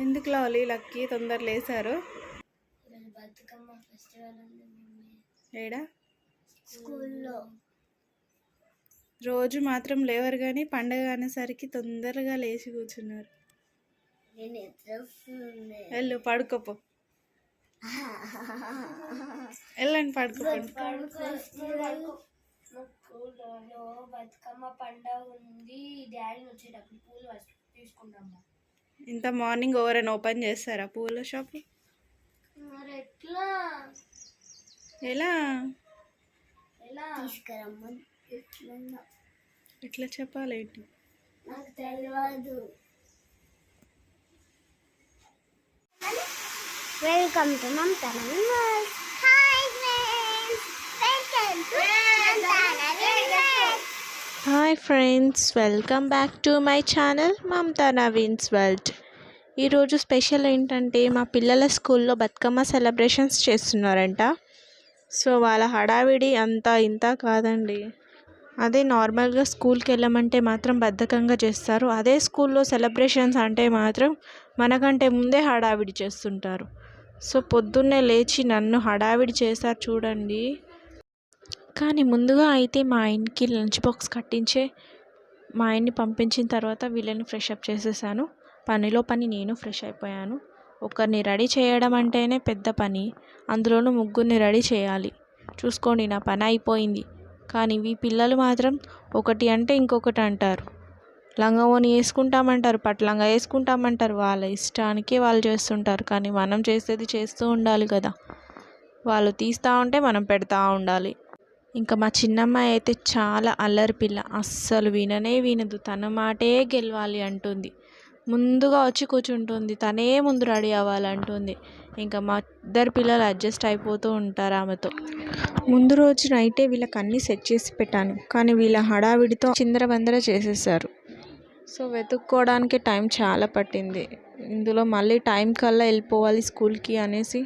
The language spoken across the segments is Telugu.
ఎందుకు లాలి లక్కీ తొందర లేసారు? ఏడా స్కూల్లో. రోజు మాత్రం లేవరు కానీ పండగ అనేసరికి తొందరగా లేచి కూర్చున్నారు. వెళ్ళు పడుకోపో. వెళ్ళండి స్కూల్లో బతుకమ్మ పండగ ఉంది. డాడీ వచ్చేటప్పుడు పూలు తీసుకుంటాము ఇంత మార్నింగ్ ఎవరైనా ఓపెన్ చేస్తారా పూల షాప్? ఎలా? ఎట్లా చెప్పాలి ఏంటి నాకు తెలియదు welcome to Mamata hi friends welcome to hi friends welcome back to my channel Mamata Naveen's world. ఈరోజు స్పెషల్ ఏంటంటే మా పిల్లల స్కూల్లో బతుకమ్మ సెలబ్రేషన్స్ చేస్తున్నారంట. సో వాళ్ళ హడావిడి అంతా ఇంత కాదండి. అదే నార్మల్గా స్కూల్కి వెళ్ళమంటే మాత్రం బద్ధకంగా చేస్తారు. అదే స్కూల్లో సెలబ్రేషన్స్ అంటే మాత్రం మనకంటే ముందే హడావిడి చేస్తుంటారు. సో పొద్దున్నే లేచి నన్ను హడావిడి చేశారు చూడండి. కానీ ముందుగా అయితే మా ఆయనకి లంచ్ బాక్స్ కట్టించే మా ఆయన్ని పంపించిన తర్వాత వీళ్ళని ఫ్రెష్ అప్ చేసేసాను. పనిలో పని నేను ఫ్రెష్ అయిపోయాను. ఒకరిని రెడీ చేయడం అంటేనే పెద్ద పని. అందులోనూ ముగ్గురిని రెడీ చేయాలి. చూసుకోండి నా పని అయిపోయింది. కానీ ఈ పిల్లలు మాత్రం ఒకటి అంటే ఇంకొకటి అంటారు. లంగావోని వేసుకుంటామంటారు పట్లంగా లంగా వేసుకుంటామంటారు. వాళ్ళ ఇష్టానికే వాళ్ళు చేస్తుంటారు. కానీ మనం చేసేది చేస్తూ ఉండాలి కదా. వాళ్ళు తీస్తూ ఉంటే మనం పెడతా ఉండాలి. ఇంకా మా చిన్నమ్మాయి అయితే చాలా అల్లరి పిల్ల. అస్సలు విననే వినదు. తన మాటే గెలవాలి అంటుంది. ముందుగా వచ్చి కూర్చుంటుంది. తనే ముందు రెడీ అవ్వాలంటుంది ఇంకా మా ఇద్దరు పిల్లలు అడ్జస్ట్ అయిపోతూ ఉంటారు ఆమెతో. ముందు రోజు నైటే వీళ్ళకి అన్నీ సెట్ చేసి పెట్టాను. కానీ వీళ్ళ హడావిడితో చిందరబందర చేసేసారు సో వెతుక్కోవడానికి టైం చాలా పట్టింది. ఇందులో మళ్ళీ టైం కల్లా వెళ్ళిపోవాలి స్కూల్కి అనేసి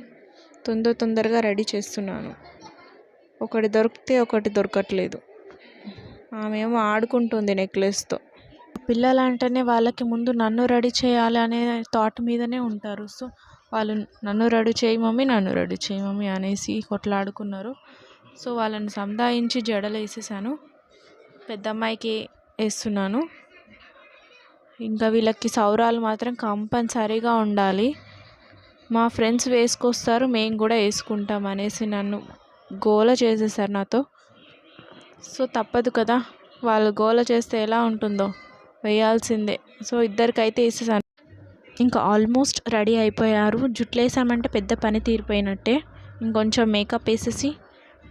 తొందర తొందరగా రెడీ చేస్తున్నాను. ఒకటి దొరికితే ఒకటి దొరకట్లేదు. ఆమె ఏమో ఆడుకుంటుంది నెక్లెస్తో. పిల్లలు అంటేనే వాళ్ళకి ముందు నన్ను రెడీ చేయాలి అనే థాట్ మీదనే ఉంటారు. సో వాళ్ళు నన్ను రెడీ చేయి మమ్మీ నన్ను రెడీ చేయి మమ్మీ అనేసి కొట్లాడుకున్నారు. సో వాళ్ళని సంధాయించి జడలు వేసేసాను పెద్ద అమ్మాయికి వేస్తున్నాను. ఇంకా వీళ్ళకి సౌరాలు మాత్రం కంపల్సరీగా ఉండాలి. మా ఫ్రెండ్స్ వేసుకొస్తారు మేము కూడా వేసుకుంటాం అనేసి నన్ను గోల చేసేసారు నాతో. సో తప్పదు కదా వాళ్ళు గోల చేస్తే ఎలా ఉంటుందో వేయాల్సిందే. సో ఇద్దరికైతే వేసేసాను. ఇంకా ఆల్మోస్ట్ రెడీ అయిపోయారు. జుట్లు వేసామంటే పెద్ద పని తీరిపోయినట్టే. ఇంకొంచెం మేకప్ వేసేసి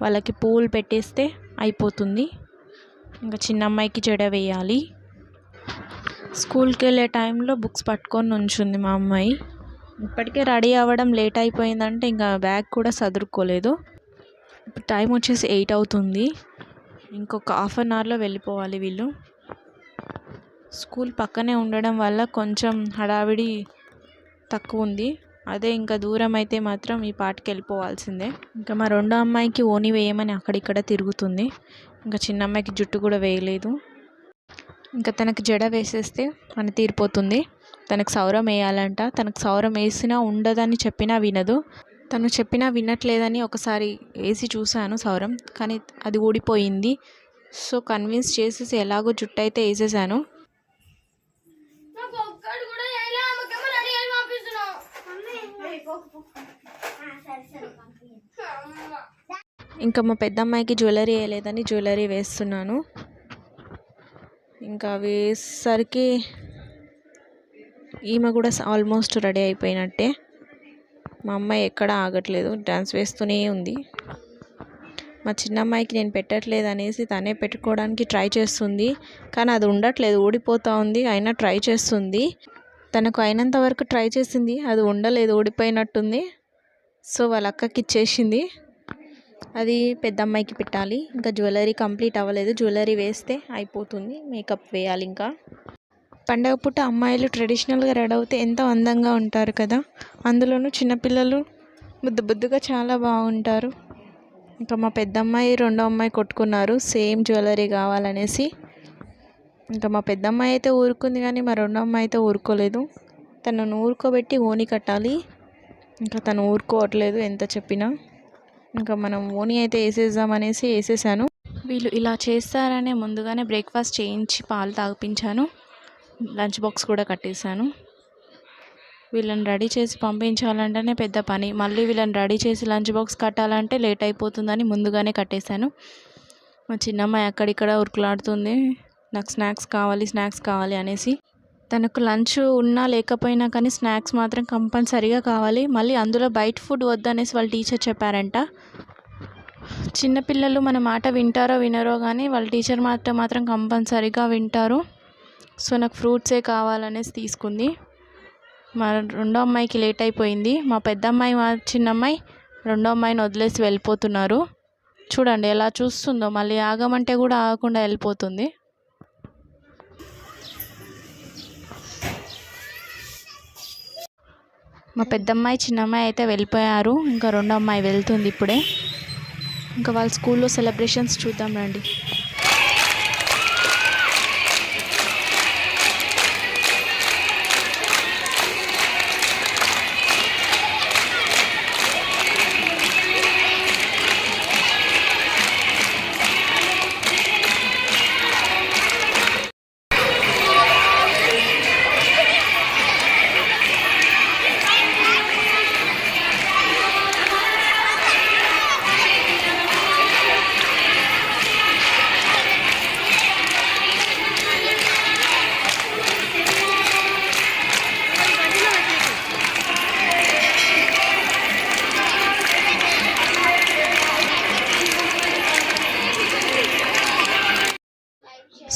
వాళ్ళకి పూలు పెట్టేస్తే అయిపోతుంది. ఇంకా చిన్న అమ్మాయికి జడ వేయాలి. స్కూల్కి వెళ్ళే టైంలో బుక్స్ పట్టుకొని ఉంచుంది మా అమ్మాయి. ఇప్పటికే రెడీ అవ్వడం లేట్ అయిపోయిందంటే ఇంకా బ్యాగ్ కూడా సదురుకోలేదు. ఇప్పుడు టైం వచ్చేసి ఎయిట్ అవుతుంది. ఇంకొక హాఫ్ అన్ అవర్లో వెళ్ళిపోవాలి వీళ్ళు. స్కూల్ పక్కనే ఉండడం వల్ల కొంచెం హడావిడి తక్కువ ఉంది. అదే ఇంకా దూరం అయితే మాత్రం ఈ పాటకి వెళ్ళిపోవాల్సిందే. ఇంకా మా రెండో అమ్మాయికి ఓని వేయమని అక్కడిక్కడ తిరుగుతుంది. ఇంకా చిన్న అమ్మాయికి జుట్టు కూడా వేయలేదు. ఇంకా తనకి జడ వేసేస్తే మన తీరిపోతుంది. తనకు సౌరం వేయాలంట. తనకు సౌరం వేసినా ఉండదని చెప్పినా వినదు. తను చెప్పినా వినట్లేదని ఒకసారి వేసి చూశాను సౌరం కానీ అది ఊడిపోయింది. సో కన్విన్స్ చేసేసి ఎలాగో జుట్టు అయితే వేసేసాను. ఇంకా మా పెద్దమ్మాయికి జ్యువెలరీ వేయలేదని జ్యువెలరీ వేస్తున్నాను. ఇంకా వేసరికి ఈమె కూడా ఆల్మోస్ట్ రెడీ అయిపోయినట్టే. మా అమ్మాయి ఎక్కడ ఆగట్లేదు డ్యాన్స్ వేస్తూనే ఉంది. మా చిన్నమ్మాయికి నేను పెట్టట్లేదు అనేసి తనే పెట్టుకోవడానికి ట్రై చేస్తుంది. కానీ అది ఉండట్లేదు ఊడిపోతూ ఉంది అయినా ట్రై చేస్తుంది. తనకు అయినంత వరకు ట్రై చేసింది అది ఉండలేదు ఊడిపోయినట్టుంది. సో వాళ్ళ అక్కకి ఇచ్చేసింది. అది పెద్ద అమ్మాయికి పెట్టాలి. ఇంకా జ్యువెలరీ కంప్లీట్ అవ్వలేదు జ్యువెలరీ వేస్తే అయిపోతుంది మేకప్ వేయాలి ఇంకా. పండగ పూట అమ్మాయిలు ట్రెడిషనల్గా రెడీ అవుతే ఎంతో అందంగా ఉంటారు కదా. అందులోనూ చిన్నపిల్లలు బుద్దు బుద్దుగా చాలా బాగుంటారు. ఇంకా మా పెద్ద అమ్మాయి రెండో అమ్మాయి కొట్టుకున్నారు. సేమ్ జ్యువెలరీ కావాలనేసి. ఇంకా మా పెద్ద అమ్మాయి అయితే ఊరుకుంది కానీ మా రెండో అమ్మాయి అయితే ఊరుకోలేదు. తనను ఊరుకోబెట్టి ఓని కట్టాలి. ఇంకా తను ఊరుకోవట్లేదు ఎంత చెప్పినా. ఇంకా మనం ఓని అయితే వేసేద్దాం అనేసి వేసేసాను. వీళ్ళు ఇలా చేస్తారనే ముందుగానే బ్రేక్ఫాస్ట్ చేయించి పాలు తాగిపించాను. లంచ్ బాక్స్ కూడా కట్టేశాను. వీళ్ళని రెడీ చేసి పంపించాలంటేనే పెద్ద పని. మళ్ళీ వీళ్ళని రెడీ చేసి లంచ్ బాక్స్ కట్టాలంటే లేట్ అయిపోతుందని ముందుగానే కట్టేశాను. మా చిన్నమ్మాయి అక్కడిక్కడ ఉరుకులాడుతుంది. నాకు స్నాక్స్ కావాలి స్నాక్స్ కావాలి అనేసి. తనకు లంచ్ ఉన్నా లేకపోయినా కానీ స్నాక్స్ మాత్రం కంపల్సరీగా కావాలి. మళ్ళీ అందులో బయట ఫుడ్ వద్దనేసి వాళ్ళ టీచర్ చెప్పారంట. చిన్నపిల్లలు మన మాట వింటారో వినరో కానీ వాళ్ళ టీచర్ మాట మాత్రం కంపల్సరీగా వింటారు. సో నాకు ఫ్రూట్సే కావాలనేసి తీసుకుంది. మా రెండో అమ్మాయికి లేట్ అయిపోయింది. మా పెద్ద అమ్మాయి మా చిన్న అమ్మాయి రెండో అమ్మాయిని వదిలేసి వెళ్ళిపోతున్నారు. చూడండి ఎలా చూస్తుందో. మళ్ళీ ఆగమంటే కూడా ఆగకుండా వెళ్ళిపోతుంది. మా పెద్దమ్మాయి చిన్నమ్మాయి అయితే వెళ్ళిపోయారు. ఇంకా రెండో అమ్మాయి వెళ్తుంది ఇప్పుడే. ఇంకా వాళ్ళ స్కూల్లో సెలబ్రేషన్స్ చూద్దాం రండి.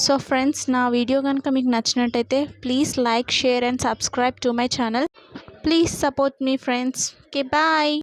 సో ఫ్రెండ్స్ నా వీడియో కనుక మీకు నచ్చినట్టయితే please like share and subscribe to my channel. Please support me friends. Okay bye.